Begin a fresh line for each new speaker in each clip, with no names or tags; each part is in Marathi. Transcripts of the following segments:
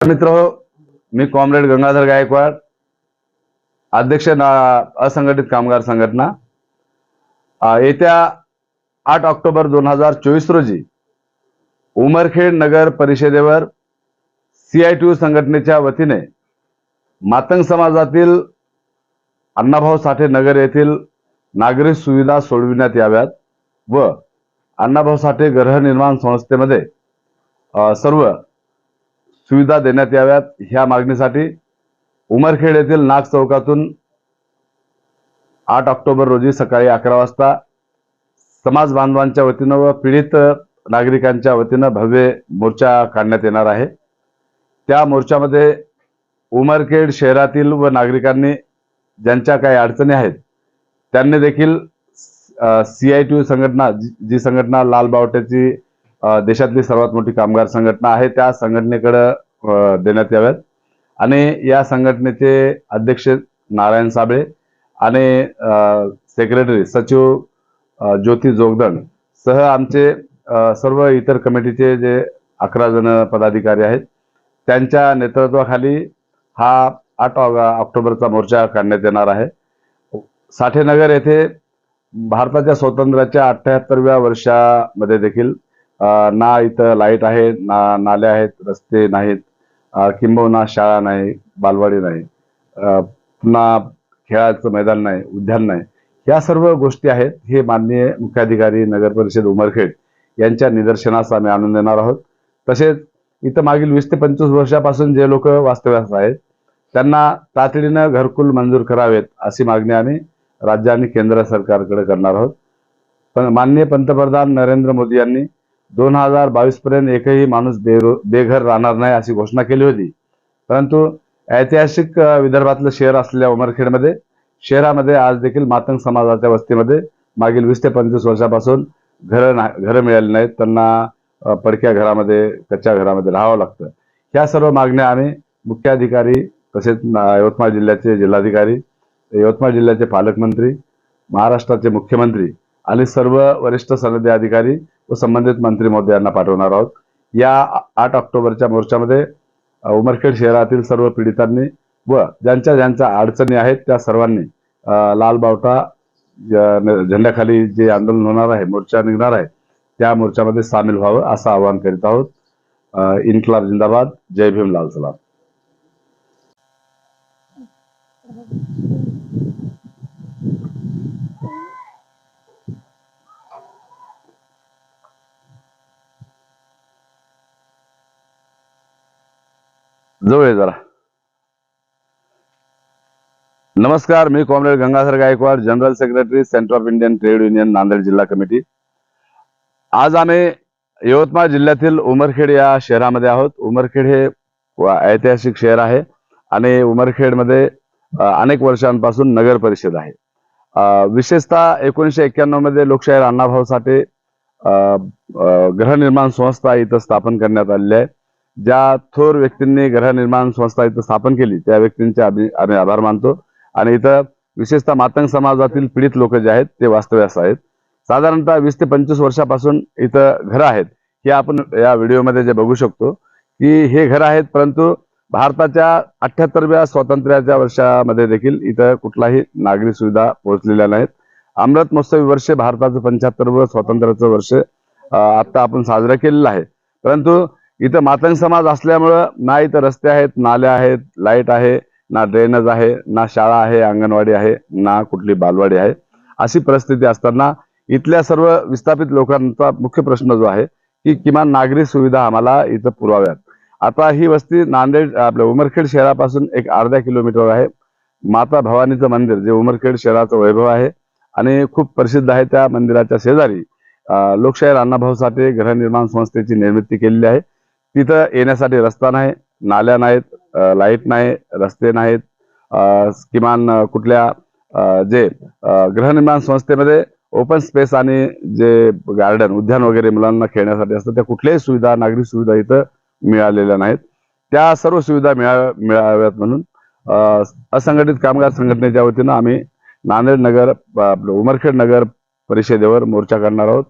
मित्र मी कॉम्रेड गंगाधर गायकवाड अध्यक्ष असंघटित कामगार संघटना. येत्या आठ ऑक्टोबर दोन हजार चोवीस रोजी उमरखेड नगर परिषदेवर सीआयटीयू संघटनेच्या वतीने मातंग समाजातील अण्णाभाऊ साठे नगर येथील नागरिक सुविधा सोडविण्यात याव्यात व अण्णाभाऊ साठे गृहनिर्माण संस्थेमध्ये सर्व सुविधा देण्यात याव्यात ह्या मागणीसाठी. उमरखेड येथील नाग चौकातून आठ ऑक्टोबर रोजी सकाळी अकरा वाजता समाज बांधवांच्या वतीनं व पीडित नागरिकांच्या वतीनं भव्य मोर्चा काढण्यात येणार आहे. त्या मोर्चामध्ये उमरखेड शहरातील व नागरिकांनी ज्यांच्या काही अडचणी आहेत त्यांनी देखील सी आय टी संघटना जी जी संघटना लाल बावट्याची देशातली सर्वात मोठी कामगार संघटना आहे त्या संघटनेकडं देण्यात याव्यात. आणि या संघटनेचे अध्यक्ष नारायण साबळे आणि सेक्रेटरी सचिव ज्योती जोगदंड सह आमचे सर्व इतर कमिटीचे जे अकरा जण पदाधिकारी आहेत त्यांच्या नेतृत्वाखाली हा आठ ऑग- ऑक्टोबरचा मोर्चा काढण्यात येणार आहे. साठेनगर येथे भारताच्या स्वातंत्र्याच्या अठ्ठ्याहत्तरव्या वर्षामध्ये देखील ना इथं लाइट आहे ना नाले आहेत रस्ते नाहीत किंबहुना शाळा नाही बालवाडी नाही पुन्हा खेळाचं मैदान नाही उद्यान नाही. या सर्व गोष्टी आहेत हे माननीय मुख्याधिकारी नगर परिषद उमरखेड यांच्या निदर्शनास आम्ही आणून देणार आहोत. तसेच इथं मागील वीस ते पंचवीस वर्षापासून जे लोक वास्तव्यास आहेत त्यांना तातडीनं घरकुल मंजूर करावेत अशी मागणी आम्ही राज्य आणि केंद्र सरकारकडे करणार आहोत. पण माननीय पंतप्रधान नरेंद्र मोदी यांनी दोन हजार बावीस पर्यंत एकही माणूस बेरो बेघर राहणार नाही अशी घोषणा केली होती. परंतु ऐतिहासिक विदर्भातलं शहर असलेल्या उमरखेडमध्ये शहरामध्ये आज देखील मातंग समाजाच्या वस्तीमध्ये मागील वीस ते पंचवीस वर्षापासून घरं ना घरं मिळाली नाहीत. त्यांना पडक्या घरामध्ये कच्च्या घरामध्ये राहावं लागतं. ह्या सर्व मागण्या आम्ही मुख्याधिकारी तसेच यवतमाळ जिल्ह्याचे जिल्हाधिकारी यवतमाळ जिल्ह्याचे पालकमंत्री महाराष्ट्राचे मुख्यमंत्री आणि सर्व वरिष्ठ सनदी अधिकारी व संबंधित मंत्री महोदयांना पाठवणार आहोत. या आठ ऑक्टोबरच्या मोर्चामध्ये उमरखेड शहरातील सर्व पीडितांनी व ज्यांच्या ज्यांच्या अडचणी आहेत त्या सर्वांनी लाल बावटा झेंड्याखाली जे आंदोलन होणार आहे मोर्चा निघणार आहे त्या मोर्चामध्ये सामील व्हावं असं आवाहन करीत आहोत. अ, इन्कलाब जिंदाबाद. जय भीम लाल सलाम. जवळ ये जरा. नमस्कार मी comrade Gangadhar Gaikwad general secretary centre of Indian trade union Nanded जिल्हा कमिटी. आज आम्ही यवतमाळ जिल्ह्यातील उमरखेड या शहरामध्ये आहोत. उमरखेड हे ऐतिहासिक शहर आहे आणि उमरखेडमध्ये अनेक वर्षांपासून नगर परिषद आहे. विशेषतः एकोणीसशे एक्क्याण्णवमध्ये लोकशाहीर अण्णाभाऊ साठे गृहनिर्माण संस्था इथं स्थापन करण्यात आलेली आहे. ज्या थोर व्यक्तींनी गृहनिर्माण संस्था इथं स्थापन केली त्या व्यक्तींचे आम्ही आम्ही आभार मानतो. आणि इथं विशेषतः मातंग समाजातील पीडित लोक जे आहेत ते वास्तव्यास आहेत. साधारणतः वीस ते पंचवीस वर्षापासून इथं घरं आहेत. हे आपण या व्हिडिओमध्ये जे बघू शकतो की हे घरं आहेत परंतु भारताच्या अठ्याहत्तरव्या स्वातंत्र्याच्या वर्षामध्ये देखील इथं कुठलाही नागरी सुविधा पोहोचलेल्या नाहीत. अमृत महोत्सवी वर्ष भारताचं पंच्याहत्तरवं स्वातंत्र्याचं वर्ष आता आपण साजरं केलेलं आहे. परंतु इथं मातंग समाज असल्यामुळं ना इथं रस्ते आहेत नाल्या आहेत लाइट आहे ना ड्रेनेज आहे ना शाळा आहे अंगणवाडी आहे ना कुठली बालवाडी आहे. अशी परिस्थिती असताना इथल्या सर्व विस्थापित लोकांचा मुख्य प्रश्न जो आहे की किमान नागरी सुविधा आम्हाला इथं पुरवाव्यात. आता ही वस्ती नांदेड आपल्या उमरखेड शहरापासून एक अर्ध्या किलोमीटर आहे. माता भवानीचं मंदिर जे उमरखेड शहराचं वैभव आहे आणि खूप प्रसिद्ध आहे त्या मंदिराच्या शेजारी लोकशाहीर अण्णाभाऊ साठे गृहनिर्माण संस्थेची निर्मिती केलेली आहे. तिथं येण्यासाठी रस्ता नाही नाल्या नाहीत लाइट नाही रस्ते नाहीत. किमान कुठल्या जे गृहनिर्माण संस्थेमध्ये ओपन स्पेस आणि जे गार्डन उद्यान वगैरे मुलांना खेळण्यासाठी असतं त्या कुठल्याही सुविधा नागरिक सुविधा इथं मिळालेल्या नाहीत. त्या सर्व सुविधा मिळा मिळाव्यात म्हणून असंघटित कामगार संघटनेच्या वतीनं आम्ही नांदेड नगर आपलं उमरखेड नगर परिषदेवर मोर्चा काढणार आहोत.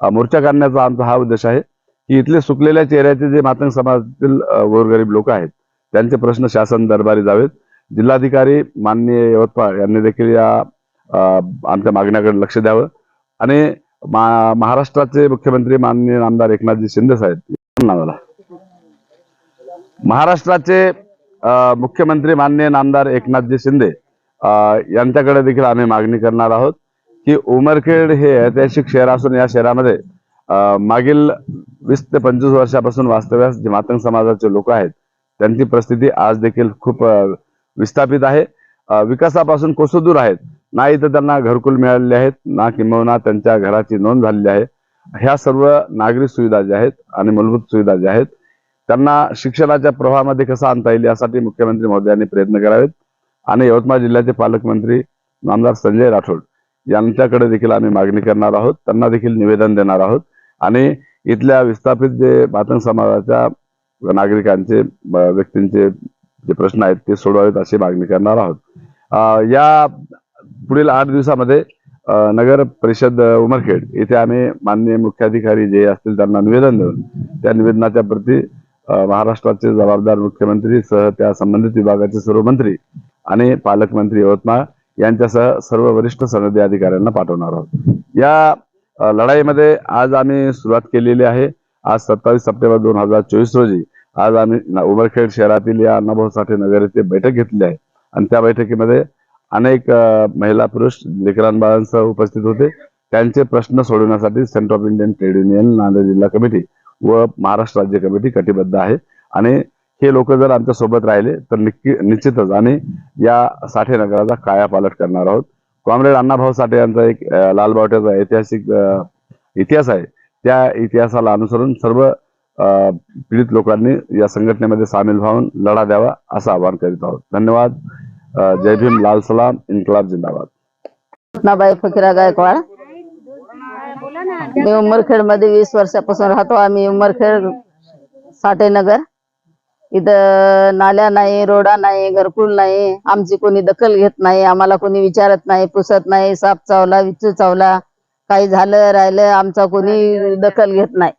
मोर्चा काढण्याचा आमचा हा उद्देश आहे इथले सुकलेल्या चेहऱ्याचे जे मातंग समाजातील गोरगरीब लोक आहेत त्यांचे प्रश्न शासन दरबारी जावेत. जिल्हाधिकारी माननीय यवतमाळ यांनी देखील या आमच्या मागण्याकडे लक्ष द्यावं. आणि मा- महाराष्ट्राचे मुख्यमंत्री माननीय आमदार एकनाथजी शिंदे साहेब नावाला. महाराष्ट्राचे मुख्यमंत्री माननीय नामदार एकनाथजी शिंदे यांच्याकडे देखील आम्ही मागणी करणार आहोत की उमरखेड हे ऐतिहासिक शहर असून या शहरामध्ये मागील वीस ते पंचवीस वर्षापासून वास्तव्यास जे मातंग समाजाचे लोक आहेत त्यांची परिस्थिती आज देखील खूप विस्थापित आहे. विकासापासून कोसो दूर आहेत? ना इथं त्यांना घरकुल मिळालेले आहेत ना किंबहुना त्यांच्या घराची नोंद झालेली आहे. ह्या सर्व नागरी सुविधा ज्या आहेत आणि मूलभूत सुविधा ज्या आहेत त्यांना शिक्षणाच्या प्रवाहामध्ये कसं आणता येईल यासाठी मुख्यमंत्री महोदयांनी प्रयत्न करावेत. आणि यवतमाळ जिल्ह्याचे पालकमंत्री आमदार संजय राठोड यांच्याकडे देखील आम्ही मागणी करणार आहोत. त्यांना देखील निवेदन देणार आहोत. आणि इथल्या विस्थापित जे मातंग समाजाच्या नागरिकांचे व्यक्तींचे जे प्रश्न आहेत ते सोडवावेत अशी मागणी करणार आहोत. या पुढील आठ दिवसामध्ये नगर परिषद उमरखेड येथे आम्ही माननीय मुख्याधिकारी जे असतील त्यांना निवेदन देऊन त्या निवेदनाच्या प्रती महाराष्ट्राचे जबाबदार मुख्यमंत्री सह त्या संबंधित विभागाचे सर्व मंत्री आणि पालकमंत्री यवतमाळ यांच्यासह सर्व वरिष्ठ सनदी अधिकाऱ्यांना पाठवणार आहोत. या लढाईमध्ये आज आम्ही सुरुवात केलेली आहे. आज सत्तावीस सप्टेंबर दोन हजार चोवीस रोजी. आज आम्ही उमरखेड शहरातील या अण्णाभाऊ साठे नगर येथे बैठक घेतली आहे. आणि त्या बैठकीमध्ये अनेक महिला पुरुष लेकरांबाळांसह उपस्थित होते. त्यांचे प्रश्न सोडवण्यासाठी centre of Indian trade union Nanded जिल्हा कमिटी व महाराष्ट्र राज्य कमिटी कटिबद्ध आहे. आणि हे लोक जर आमच्यासोबत राहिले तर निश्चितच आम्ही या साठे नगराचा कायापालट करणार आहोत. कॉम्रेड अण्णाभाऊ साठे यांचा एक लाल लालबावट्याचा ऐतिहासिक इतिहास आहे. त्या इतिहासाला अनुसरून सर्व पीडित लोकांनी या संघटनेमध्ये सामील व्हावून लढा द्यावा असं आवाहन करीत आहोत. धन्यवाद. जय भीम लाल सलाम इन्कलाब जिंदाबाद.
रत्नाबाई फकीरा गायकवाड. मी उमरखेडमध्ये वीस वर्षापासून राहतो. आम्ही उमरखेड साठेनगर. इथं नाल्या नाही रोडा नाही घरकुल नाही आमची कोणी दखल घेत नाही आम्हाला कोणी विचारत नाही पुसत नाही साप चावला विचू चावला काही झालं राहिलं आमचा कोणी दखल घेत नाही.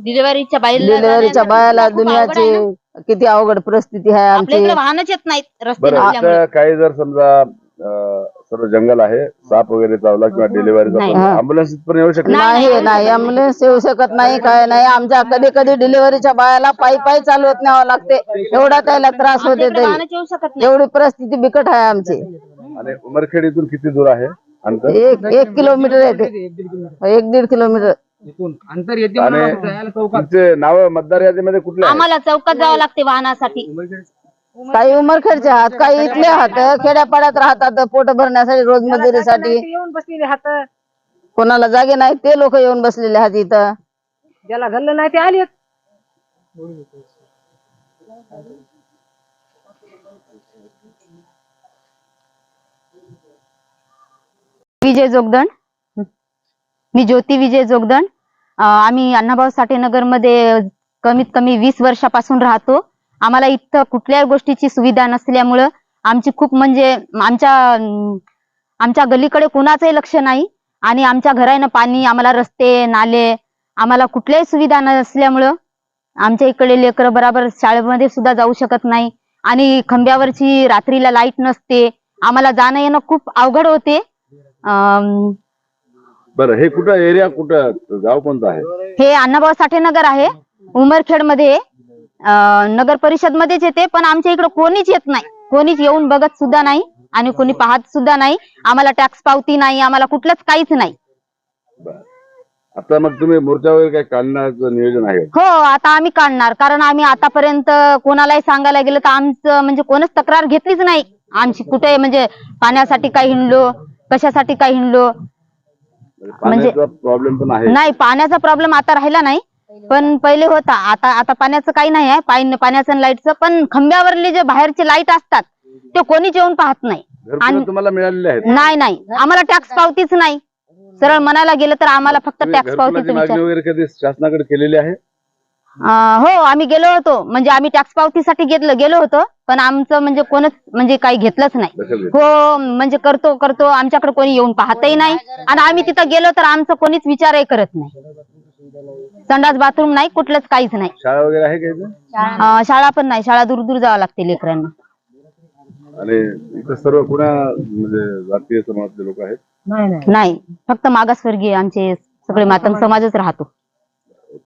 डिलिव्हरीच्या बाईला
डिलिव्हरीच्या बायाला. दुनियाची किती अवघड परिस्थिती आहे आमची.
वाहनच येत नाहीत रस्ते
बरं
नसल्यामुळे.
आता काही जर समजा सर्व जंगल आहे. साप वगैरे चावला किंवा डिलिव्हरीचा.
हा.
अँब्युलन्स पण येऊ शकते
नाही,
अँब्युलन्स येऊ शकत नाही काय नाही. आमच्या कधी कधी डिलिव्हरीच्या बायाला पायी पायी चालवत न्यावं लागते. एवढा त्याला त्रास होते तरी. एवढी परिस्थिती बिकट आहे आमची.
आणि उमरखेड इथून किती दूर आहे अंतर?
एक एक किलोमीटर येते एक दीड किलोमीटर.
अंतर येते
नाव मतदार यादीमध्ये कुठले आहे?
आम्हाला चौकात जावं लागते वाहनासाठी.
काही उमरखेडचे आहात काही इथले आहात खेड्यापाड्यात राहतात पोट भरण्यासाठी रोजमजुरीसाठी
येऊन बसलेले हात.
कोणाला जागे नाही ते लोक येऊन बसलेले आहेत इथं.
ज्याला घडलं नाही ते आले
विजय जोगदंड. मी ज्योती विजय जोगदंड. अं, आम्ही अण्णाभाऊ साठे नगरमध्ये कमीत कमी वीस वर्षापासून राहतो. आम्हाला इथं कुठल्याही गोष्टीची सुविधा नसल्यामुळं आमची खूप म्हणजे आमच्या आमच्या गलीकडे कोणाचंही लक्ष नाही आणि आमच्या घरानं पाणी आम्हाला रस्ते नाले आम्हाला कुठल्याही सुविधा नसल्यामुळं आमच्या इकडे लेकरं बराबर शाळेमध्ये सुद्धा जाऊ शकत नाही आणि खंब्यावरची रात्रीला लाइट नसते. आम्हाला जाणं येणं खूप अवघड होते.
बरं हे कुठं एरिया कुठं गाव कोणतं आहे?
हे अण्णाभाऊ साठे नगर आहे. उमरखेडमध्ये नगर परिषद मध्येच येते पण आमच्या इकडे कोणीच येत नाही. कोणीच येऊन बघत सुद्धा नाही आणि कोणी पाहत सुद्धा नाही. आम्हाला टॅक्स पावती नाही आम्हाला कुठलंच काहीच नाही.
आता मग तुम्ही मोर्चा वगैरे काय काढण्याचं नियोजन आहे
हो आता आम्ही काढणार. कारण आम्ही आतापर्यंत कोणालाही सांगायला गेलं तर आमचं म्हणजे कोणच तक्रार घेतलीच नाही. आमची कुठे म्हणजे पाण्यासाठी काय हिंडलो कशासाठी काय हिंडलो. म्हणजे-
प्रॉब्लेम पण आहे.
नाही पाण्याचा प्रॉब्लेम आता राहिला नाही. पण पहिले होता. आता आता पाण्याचं काही नाही आहे. पाणी पाण्याचं आणि लाईटचं. पण खंब्यावरले जे बाहेरचे लाइट असतात ते कोणीच येऊन पाहत नाही.
घरकुलं
आणि-
तुम्हाला मिळालेले आहेत.
नाही नाही. आम्हाला टॅक्स पावतीच नाही. सरळ म्हणायला गेलं तर आम्हाला फक्त
तुम्ही
टॅक्स
घरकुलाची
पावतीचा
मागणी
विचार.
वगैरे कधी शासनाकडे केलेली आहे?
अं, हो आम्ही गेलो होतो. म्हणजे आम्ही टॅक्स पावतीसाठी घेतलं गेलो होतो. पण आमचं म्हणजे कोणच म्हणजे काही घेतलंच नाही.
दखल
हो म्हणजे करतो करतो. आमच्याकडे कोणी येऊन पाहतही नाही. आणि आम्ही तिथं गेलो तर आमचं कोणीच विचारही करत नाही. संडास बाथरूम नाही कुठलंच काहीच नाही.
शाळा वगैरे आहे का इथे?
अं, शाळा पण नाही शाळा दूर दूर जावं लागते लेकरांना.
आणि इथं सर्व कुणा म्हणजे जातीय समाजातले लोक आहेत?
नाही नाही.
नाही फक्त मागासवर्गीय आमचे सगळे मातंग समाजच राहतो.